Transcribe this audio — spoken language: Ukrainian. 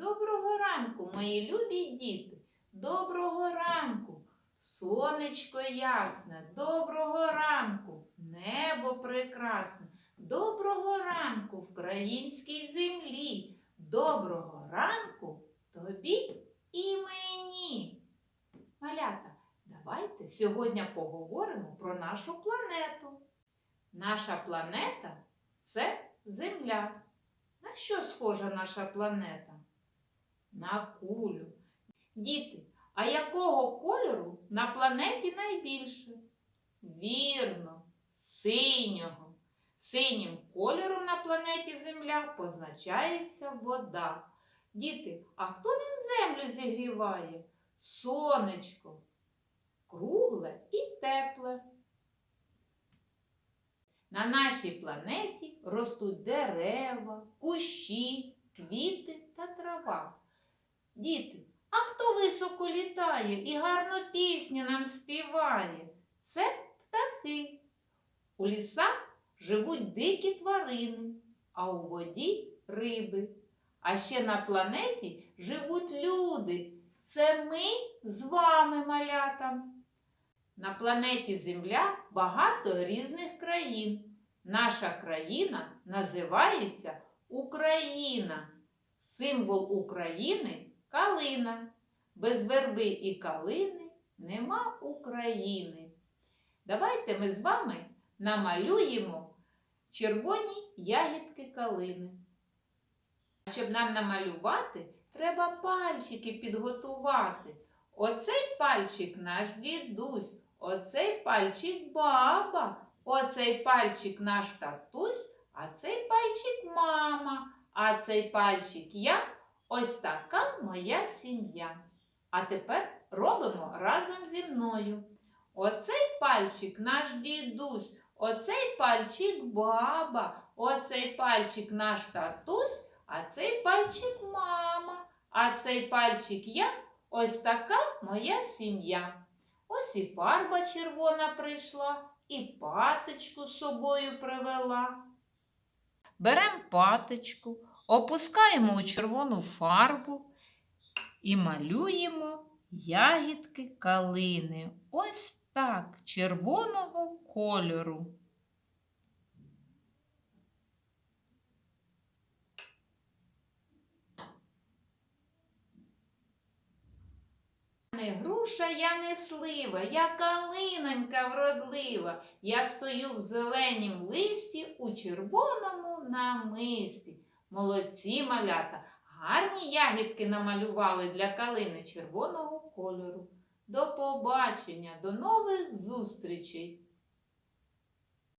Доброго ранку, мої любі діти. Доброго ранку. Сонечко ясне, доброго ранку, небо прекрасне, доброго ранку українській землі, доброго ранку тобі і мені. Малята, давайте сьогодні поговоримо про нашу планету. Наша планета це Земля. На що схожа наша планета? На кулю. Діти, а якого кольору на планеті найбільше? Вірно, синього. Синім кольором на планеті Земля позначається вода. Діти, а хто нам землю зігріває? Сонечко. Кругле і тепле. На нашій планеті ростуть дерева, кущі, квіти та трава. Діти, а хто високо літає і гарно пісню нам співає? Це птахи. У лісах живуть дикі тварини, а у воді риби. А ще на планеті живуть люди. Це ми з вами, малятам. На планеті Земля багато різних країн. Наша країна називається Україна. Символ України калина. Без верби і калини нема України. Давайте ми з вами намалюємо червоні ягідки калини. Щоб нам намалювати, треба пальчики підготувати. Оцей пальчик наш дідусь, оцей пальчик баба, оцей пальчик наш татусь, а цей пальчик мама, а цей пальчик я. Ось така моя сім'я. А тепер робимо разом зі мною. Оцей пальчик наш дідусь, оцей пальчик баба, оцей пальчик наш татусь, а цей пальчик мама, а цей пальчик я. Ось така моя сім'я. Ось і фарба червона прийшла, і паточку з собою привела. Беремо паточку, опускаємо у червону фарбу і малюємо ягідки калини. Ось так, червоного кольору. Не груша, я не слива, я калинонька вродлива. Я стою в зеленім листі у червоному намисті. Молодці малята, гарні ягідки намалювали для калини червоного кольору. До побачення, до нових зустрічей!